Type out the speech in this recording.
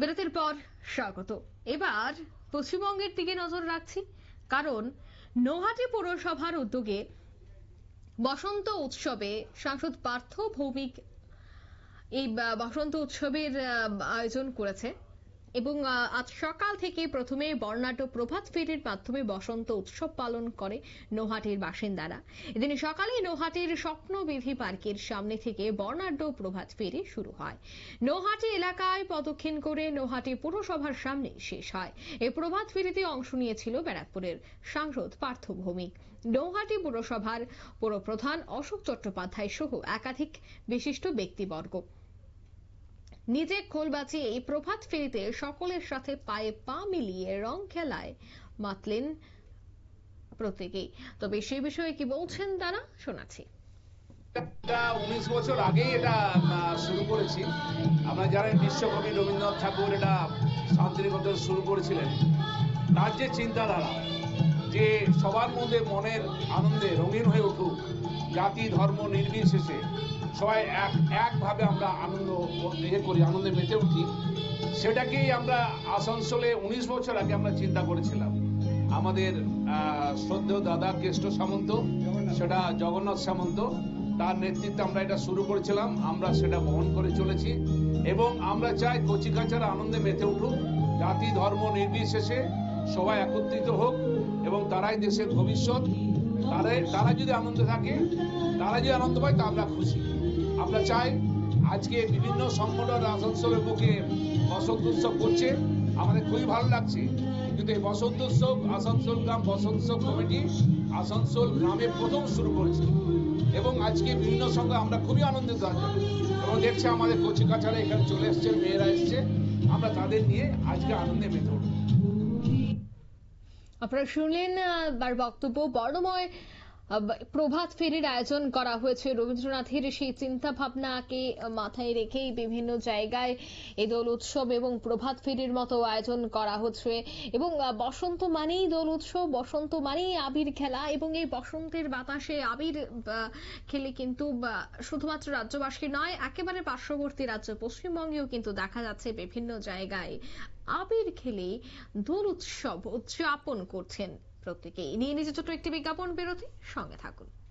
বিরতির পর স্বাগত। এবার পশ্চিমবঙ্গের দিকে নজর রাখছি, কারণ নৌহাটি পৌরসভার উদ্যোগে বসন্ত উৎসবে সাংসদ পার্থ ভৌমিক এই বসন্ত উৎসবের আয়োজন করেছে। এবং আজ সকাল থেকে প্রথমে বর্ণাঢ্য প্রভাত ফেরির মাধ্যমে বসন্ত উৎসব পালন করে নৌহাটির বাসিন্দারা। এদিন সকালে নৌহাটির স্বপ্নবিধি পার্কের সামনে থেকে বর্ণাঢ্য প্রভাত ফেরি শুরু হয়। নৌহাটি এলাকায় প্রদক্ষিণ করে নৌহাটি পুরসভার সামনে শেষ হয়। এই প্রভাত ফেরিতে অংশ নিয়েছিল ব্যারাকপুরের সাংসদ পার্থ ভৌমিক। নৌহাটি পুরসভার পৌরপ্রধান অশোক চট্টোপাধ্যায় সহ একাধিক বিশিষ্ট ব্যক্তিবর্গ। নিজে খোল বাঁচিয়ে প্রভাত ফেরিতে সকলের সাথে পায়ে পা মিলিয়ে রং খেলায় মাতলেন প্রত্যেকেই। তবে সেই বিষয়ে কি বলছেন তারা, শোনাচ্ছি। উনিশ বছর আগেই এটা শুরু করেছি। আমরা জানেন বিশ্বকবি রবীন্দ্রনাথ ঠাকুর এটা শান্তিনিকেতন শুরু করেছিলেন। তার যে চিন্তাধারা, যে সবার মধ্যে মনের আনন্দে রঙিন হয়ে উঠুক, জাতি, ধর্ম, নির্বিশেষে সবাই এক, একভাবে আনন্দ ইয়ে করি, আনন্দে মেতে উঠি, সেটাকেই আমরা আসানসোলে উনিশ বছর আগে আমরা চিন্তা করেছিলাম। আমাদের শ্রদ্ধেয় দাদা কেষ্ট সামন্ত, সেটা জগন্নাথ সামন্ত, তার নেতৃত্বে আমরা এটা শুরু করেছিলাম, আমরা সেটা বহন করে চলেছি। এবং আমরা চাই কচিকাচার আনন্দে মেতে উঠুক, জাতি ধর্ম নির্বিশেষে সবাই একত্রিত হোক, এবং তারাই দেশের ভবিষ্যৎ। তারাই তারা যদি আনন্দ থাকে তারা যদি আনন্দ পায়, তা আমরা খুশি। আমরা চাই আজকে বিভিন্ন সংগঠন আসানসোলের বুকে বসন্ত উৎসব করছে। আমাদের খুবই ভালো লাগছে। কিন্তু এই বসন্ত উৎসব, আসানসোল গ্রাম বসন্ত উৎসব কমিটি আসানসোল গ্রামে প্রথম শুরু করেছে। এবং আজকে বিভিন্ন সঙ্গে আমরা খুবই আনন্দিত আছি। এবং দেখছি আমাদের কচি কাছাড়া এখানে চলে এসছে মেয়েরা এসছে। আমরা তাদের নিয়ে আজকে আনন্দে মেতে উঠবো। আপনারা শুনলেন তার বক্তব্য বর্ণময়। প্রভাত ফেরির আয়োজন করা হয়েছে। রবীন্দ্রনাথের সেই চিন্তা ভাবনাকে মাথায় রেখেই বিভিন্ন জায়গায় এই দোল উৎসব এবং প্রভাত ফেরির মতো আয়োজন করা হচ্ছে। এবং বসন্ত মানেই দোল উৎসব, বসন্ত মানেই আবির খেলা এবং এই বসন্তের বাতাসে আবির খেলে কিন্তু শুধুমাত্র রাজ্যবাসী নয়, একেবারে পার্শ্ববর্তী রাজ্য, পশ্চিমবঙ্গেও কিন্তু দেখা যাচ্ছে বিভিন্ন জায়গায় আবির খেলে দোল উৎসব উদযাপন করছেন। প্রত্যেকেই নিয়ে নিজে ছোট একটি বিজ্ঞাপন বিরতি সঙ্গে থাকুন।